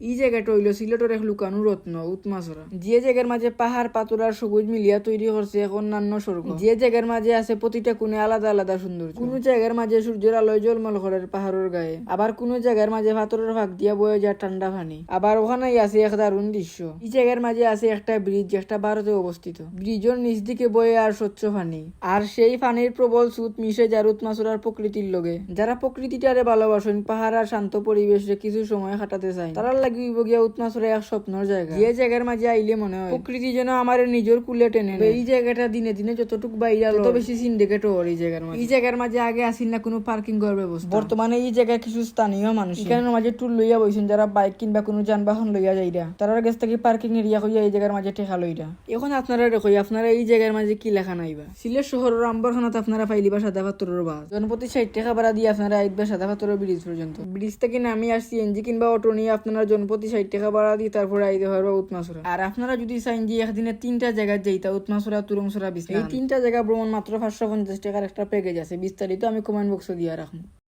এই জায়গাটা হইল সিলেটের এক লুকানো রত্ন, উৎমাছড়া। যে জায়গার মাঝে পাহাড়, পাথর আর সবুজ মিলিয়া তৈরি করছে এক অন্যান্য স্বর্গ। যে জায়গার মাঝে আছে প্রতিটা কোণে আলাদা আলাদা সুন্দর কোন জায়গার মাঝে সূর্যের আলোয় জলমল করে পাহাড়ের গায়ে। আবার কোন জায়গার মাঝে পাথরের ফাঁক দিয়া বয়ে যায় ঠান্ডা পানি। আবার ওখানেই আছে এক দারুণ দৃশ্য। এই জায়গার মাঝে আছে একটা ব্রিজ যেটা ভারতে অবস্থিত। ব্রিজের নিচ দিকে বয়ে আর স্বচ্ছ পানি। আর সেই পানির প্রবল সুত মিশে যায় উৎমাছড়ার প্রকৃতির লগে। যারা প্রকৃতিটারে ভালোবাসেন, পাহাড় আর শান্ত পরিবেশে কিছু সময় কাটাতে চায়। তারার লাগি গিয়া উৎমাছড়া এক স্বপ্নের জায়গা। যে জায়গার মাঝে আইলে মনে হয়। প্রকৃতি যেন আমার নিজের কুলে টেনে এই জায়গাটা দিনে দিনে যতটুকু বাইরে তত বেশি সিন্ডিকেট হওয়ার এই জায়গার মাঝে। এই জায়গার মাঝে আগে আসিল না কোনো পার্কিং করার ব্যবস্থা বর্তমানে এই জায়গায় কিছু স্থানীয় মানুষ। এখানের মাঝে টুল লইয়া বইছেন যারা বাইক কিংবা কোনো যানবাহন লইয়া যাইরা তারার কাছ থেকে পার্কিং এরিয়া হইয়া এই জায়গার মাঝে ঠেকা লইরা এখন আপনারা দেখো আপনারা এই জায়গার মাঝে কি লেখা নাইবা সিলেট শহরের আম্বরখানাতে আপনারা পাইলিবা সাদা পাথরের বাস। জনপ্রতি ষাট টাকা ভাড়া দিয়ে আপনারা আইবা সাদা পাথরের ব্রিজ পর্যন্ত। ব্রিজ থেকে নামি আর সিএনজি কিংবা অটো নিয়ে আপনারা জনপ্রতি ষাট টাকা ভাড়া দিয়ে তারপরে আইতে পারবা উৎমাসুরা আর আপনারা যদি চাইন যে একদিনে তিনটা জায়গায় যাইতা উৎমাসুরা তুরংসুরা বিস্তার এই তিনটা জায়গা ভ্রমণ মাত্র পাঁচশো পঞ্চাশ টাকার একটা প্যাকেজ আছে বিস্তারিত আমি কমেন্ট বক্সে দিয়ে রাখব।